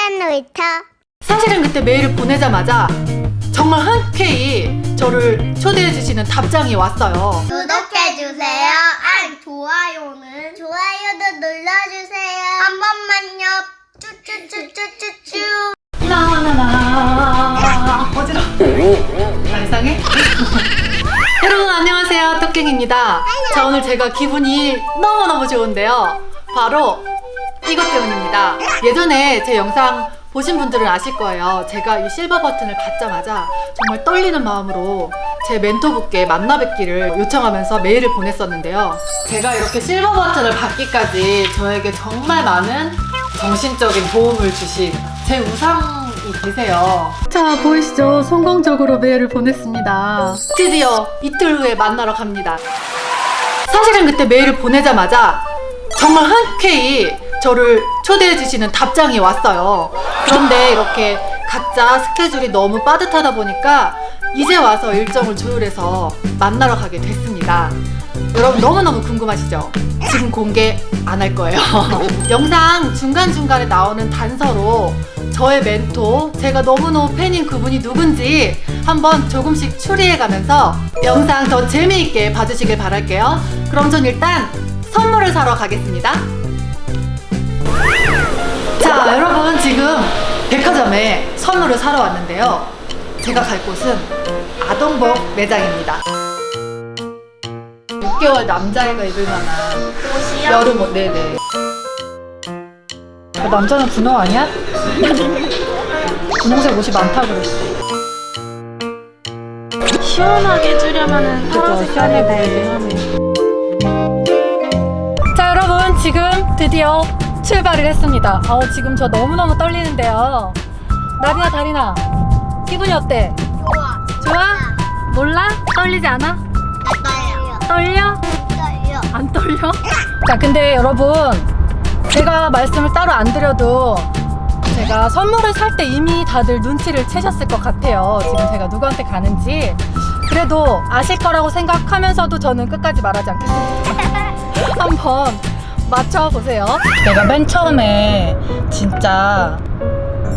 딴딴 놀이터 사실은 그때 메일을 보내자마자 정말 흔쾌히 저를 초대해 주시는 답장이 왔어요. 구독해주세요 아 좋아요는 좋아요도 눌러주세요 한 번만요 쭈쭈쭈쭈쭈쭈 나나나 어지러. 나 이상해? 여러분 안녕하세요 토깽입니다. 자 오늘 제가 기분이 너무 너무 좋은데요. 바로 이것 때문입니다. 예전에 제 영상 보신 분들은 아실 거예요. 제가 이 실버 버튼을 받자마자 정말 떨리는 마음으로 제 멘토분께 만나 뵙기를 요청하면서 메일을 보냈었는데요. 제가 이렇게 실버 버튼을 받기까지 저에게 정말 많은 정신적인 도움을 주신 제 우상이 계세요. 자, 보이시죠? 성공적으로 메일을 보냈습니다. 드디어 이틀 후에 만나러 갑니다. 사실은 그때 메일을 보내자마자 정말 흔쾌히 저를 초대해 주시는 답장이 왔어요. 그런데 이렇게 각자 스케줄이 너무 빠듯하다 보니까 이제 와서 일정을 조율해서 만나러 가게 됐습니다. 여러분 너무너무 궁금하시죠? 지금 공개 안 할 거예요. 영상 중간중간에 나오는 단서로 저의 멘토, 제가 너무너무 팬인 그분이 누군지 한번 조금씩 추리해 가면서 영상 더 재미있게 봐주시길 바랄게요. 그럼 전 일단 선물을 사러 가겠습니다. 자, 여러분 지금 백화점에 선물을 사러 왔는데요. 제가 갈 곳은 아동복 매장입니다. 6개월 남자애가 입을 만한 옷이요? 여름 옷, 네네. 아, 남자는 분홍 아니야? 분홍색 옷이 많다 그랬어. 시원하게 해주려면은 파란 색깔이 보이긴 하네. 자, 여러분 지금 드디어 출발을 했습니다. 아우 지금 저 너무너무 떨리는데요. 나리나 다리나 기분이 어때? 좋아 좋아? 몰라? 떨리지 않아? 떨려 떨려? 떨려 안 떨려? 자, 근데 여러분, 제가 말씀을 따로 안 드려도 제가 선물을 살 때 이미 다들 눈치를 채셨을 것 같아요. 지금 제가 누구한테 가는지. 그래도 아실 거라고 생각하면서도 저는 끝까지 말하지 않겠습니다. 한번 맞춰보세요. 내가 맨 처음에 진짜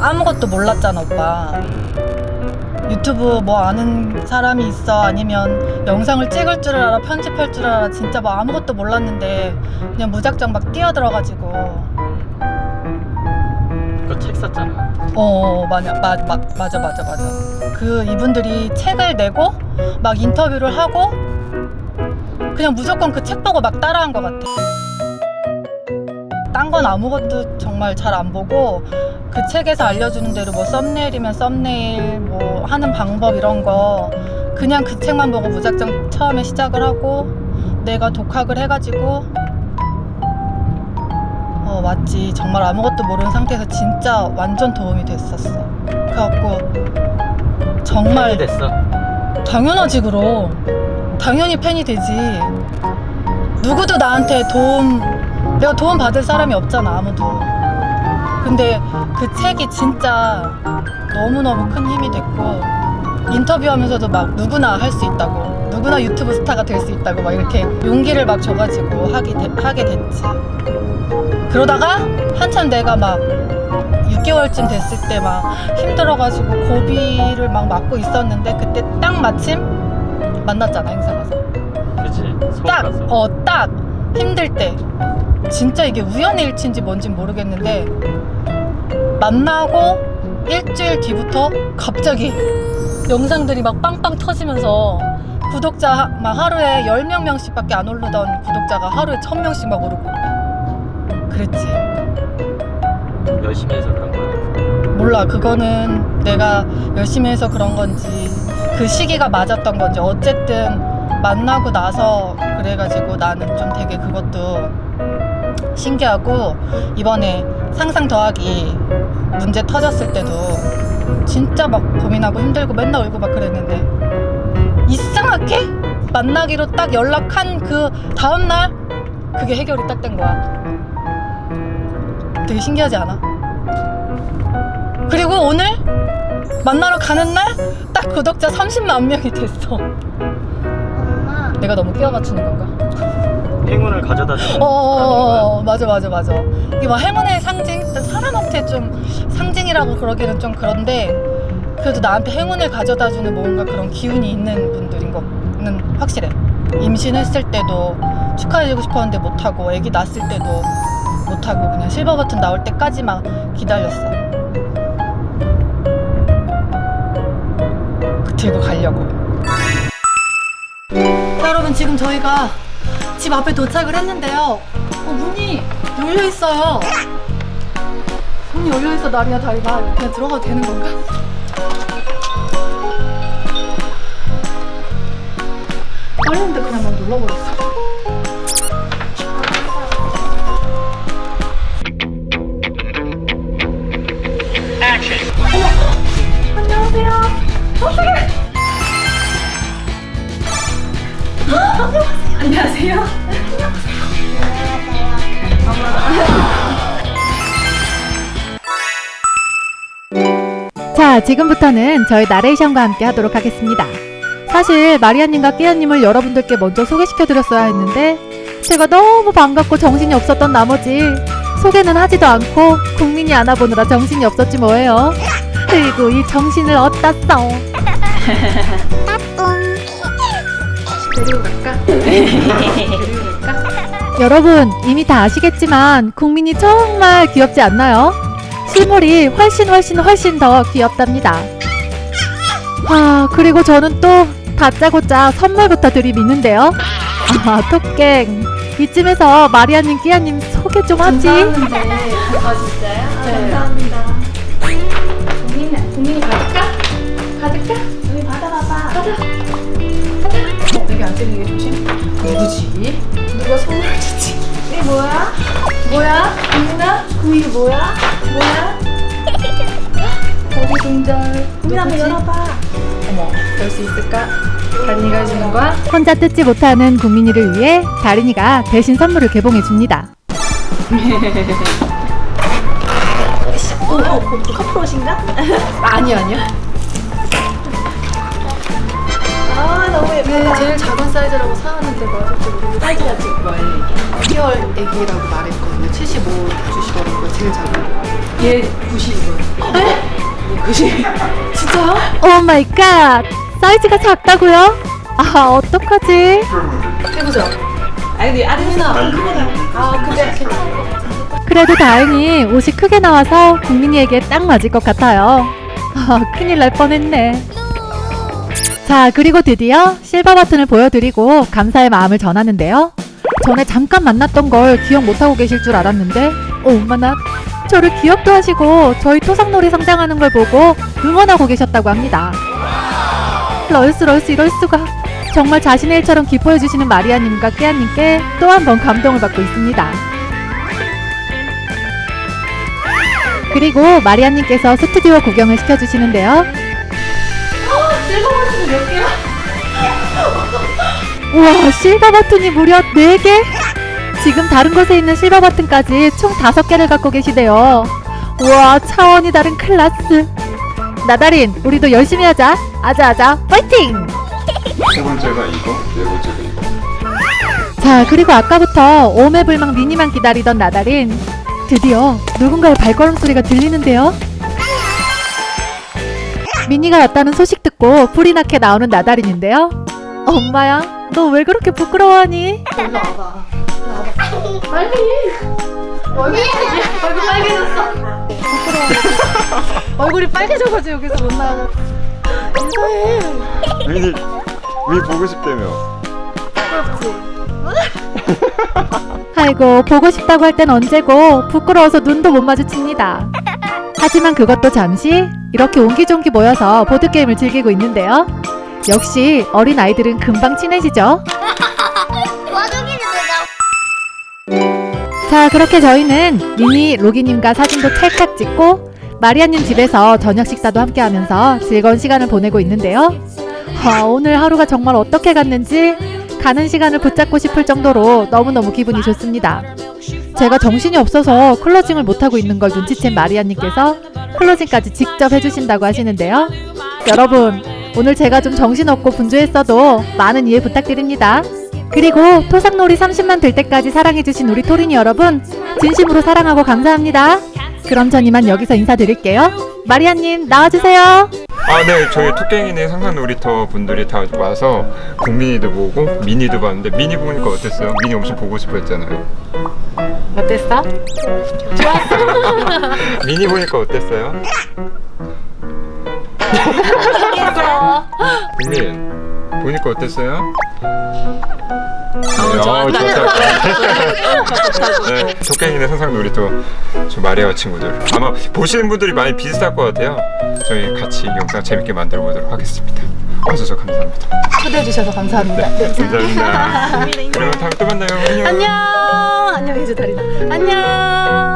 아무것도 몰랐잖아, 오빠. 유튜브 뭐 아는 사람이 있어 아니면 영상을 찍을 줄 알아 편집할 줄 알아 진짜 뭐 아무것도 몰랐는데 그냥 무작정 막 뛰어들어가지고 그거 책 샀잖아. 어 맞아 마, 마, 맞아 맞아 맞아 그 이분들이 책을 내고 막 인터뷰를 하고 그냥 무조건 그 책 보고 막 따라한 것 같아 딴 건 아무것도 정말 잘 안 보고 그 책에서 알려주는 대로 뭐 썸네일이면 썸네일 뭐 하는 방법 이런 거 그냥 그 책만 보고 무작정 처음에 시작을 하고 내가 독학을 해가지고 어 맞지. 정말 아무것도 모르는 상태에서 진짜 완전 도움이 됐었어. 그래갖고 정말 팬이 됐어. 당연하지 그럼. 당연히 팬이 되지. 누구도 나한테 도움 내가 도움 받을 사람이 없잖아 아무도 근데 그 책이 진짜 너무너무 큰 힘이 됐고 인터뷰하면서도 막 누구나 할 수 있다고 누구나 유튜브 스타가 될 수 있다고 막 이렇게 용기를 막 줘가지고 하게, 되- 하게 됐지 그러다가 한참 내가 막 6개월쯤 됐을 때 막 힘들어가지고 고비를 막 맞고 있었는데 그때 딱 마침 만났잖아 행사 가서 그치. 서울 딱 가서. 어 딱 힘들 때 진짜 이게 우연의 일치인지 뭔진 모르겠는데 만나고 일주일 뒤부터 갑자기 영상들이 막 빵빵 터지면서 구독자 막 하루에 10명 명씩 밖에 안 오르던 구독자가 하루에 1000명씩 막 오르고. 그랬지. 열심히 해서 그런 거야. 몰라. 그거는 내가 열심히 해서 그런 건지 그 시기가 맞았던 건지. 어쨌든 만나고 나서 그래가지고 나는 좀 되게 그것도 신기하고 이번에 상상 더하기 문제 터졌을 때도 진짜 막 고민하고 힘들고 맨날 울고 막 그랬는데 이상하게 만나기로 딱 연락한 그 다음날 그게 해결이 딱 된 거야 되게 신기하지 않아? 그리고 오늘 만나러 가는 날 딱 구독자 30만 명이 됐어. 엄마 내가 너무 끼워 맞추는 건가? 행운을 가져다 주는 어, 맞아, 맞아, 맞아. 이게 막 행운의 상징? 사람한테 좀 상징이라고 그러기는 좀 그런데 그래도 나한테 행운을 가져다 주는 뭔가 그런 기운이 있는 분들인 거는 확실해. 임신했을 때도 축하해주고 싶었는데 못하고 아기 낳았을 때도 못하고 그냥 실버 버튼 나올 때까지만 기다렸어. 들고 가려고. 자, 여러분 지금 저희가 집 앞에 도착을 했는데요. 어, 문이 열려 있어요. 문이 열려 있어 나리야 다리가 그냥 들어가도 되는 건가? 빨리는데 그냥 막 눌러버렸어. 안녕하세요. 자, 지금부터는 저희 나레이션과 함께 하도록 하겠습니다. 사실 마리아님과 깨아님을 여러분들께 먼저 소개시켜드렸어야 했는데 제가 너무 반갑고 정신이 없었던 나머지 소개는 하지도 않고 국민이 안아보느라 정신이 없었지 뭐예요. 그리고 이 정신을 어디다 써. 데리고 갈까? 데리고 갈까? 여러분 이미 다 아시겠지만 국민이 정말 귀엽지 않나요? 실물이 훨씬 훨씬 훨씬 더 귀엽답니다. 아 그리고 저는 또 다짜고짜 선물부터 드리미는데요. 아 토깽 이쯤에서 마리아님 끼아님 소개 좀 하지. 감사하는데. 아 진짜요? 네. 감사합니다. 누구지? 누가 선물 주지? 이게 뭐야? 뭐야? 국민아? 국민이 뭐야? 뭐야? 거기 동절. 국민 한번 열어봐. 어머, 열 수 있을까? 다니가 해주는 거야? 혼자 뜯지 못하는 국민이를 위해 다린이가 대신 선물을 개봉해 줍니다. 아니 아니야. 아 너무 제일 작은 사이즈라고 사왔는데 맞을지 모르겠어. 사이즈가 지금 뭐예요 이게? 6개월 애기라고 말했거든요. 75 주시더라고요. 제일 작은 거. 얘 90이거든요. 네? 90. 진짜요? 오 마이 갓! 사이즈가 작다고요? 아 어떡하지? 해보자. 아니 근데 아름이나 아 근데 괜찮아. 그래도 다행히 옷이 크게 나와서 국민이에게 딱 맞을 것 같아요. 아, 큰일 날 뻔했네. 자, 그리고 드디어 실버 버튼을 보여드리고 감사의 마음을 전하는데요. 전에 잠깐 만났던 걸 기억 못하고 계실 줄 알았는데, 엄마나 저를 기억도 하시고 저희 토상놀이 성장하는 걸 보고 응원하고 계셨다고 합니다. 럴스 럴스 이럴 수가. 정말 자신의 일처럼 기뻐해 주시는 마리아님과 깨아님께 또 한 번 감동을 받고 있습니다. 그리고 마리아님께서 스튜디오 구경을 시켜주시는데요. 우와, 실버 버튼이 무려 4개? 지금 다른 곳에 있는 실버 버튼까지 총 5개를 갖고 계시대요. 우와, 차원이 다른 클라스. 나다린, 우리도 열심히 하자. 아자아자, 파이팅! 세 번째가 이거, 네 번째가 이거. 자, 그리고 아까부터 오매불망 미니만 기다리던 나다린. 드디어 누군가의 발걸음 소리가 들리는데요. 미니가 왔다는 소식 듣고 불이 나게 나오는 나다린인데요. 엄마야, 너 왜 그렇게 부끄러워하니? 일로 와봐. 일로 와봐. 빨리. 얼굴 얼굴 빨개졌어. 부끄러워. 얼굴이 빨개져가지고 여기서 못 나가. 인사해. 민이, 민이 보고 싶다며. 아이고, 보고 싶다고 할 땐 언제고 부끄러워서 눈도 못 마주칩니다. 하지만 그것도 잠시 이렇게 옹기종기 모여서 보드게임을 즐기고 있는데요. 역시 어린 아이들은 금방 친해지죠. 자, 그렇게 저희는 미니 로기님과 사진도 찰칵 찍고 마리아님 집에서 저녁 식사도 함께 하면서 즐거운 시간을 보내고 있는데요. 아, 오늘 하루가 정말 어떻게 갔는지 가는 시간을 붙잡고 싶을 정도로 너무너무 기분이 좋습니다. 제가 정신이 없어서 클로징을 못하고 있는 걸 눈치챈 마리아님께서 클로징까지 직접 해주신다고 하시는데요. 여러분, 오늘 제가 좀 정신없고 분주했어도 많은 이해 부탁드립니다. 그리고 토상놀이 30만 될 때까지 사랑해주신 우리 토린이 여러분, 진심으로 사랑하고 감사합니다. 그럼 전 이만 여기서 인사드릴게요. 마리아님 나와주세요. 아, 네. 저희 토깽이네 상상 놀이터 분들이 다 와서 국민이도 보고 미니도 봤는데 미니 보니까 어땠어요? 미니 엄청 보고 싶어 했잖아요. 어땠어? 미니 보니까 어땠어요? 모르겠어요. 님 보니까 어땠어요? 아, 네, 어, 좋다. 네, 조깽이네 상상도 우리 저 마리아 친구들 아마 보시는 분들이 많이 비슷할 것 같아요. 저희 같이 영상 재밌게 만들어 보도록 하겠습니다. 와주셔서 감사합니다. 초대해 주셔서 감사합니다. 네, 감사합니다. 그럼 다음 또 만나요. 안녕. 안녕. 안녕히 계세요, 다리나. 안녕.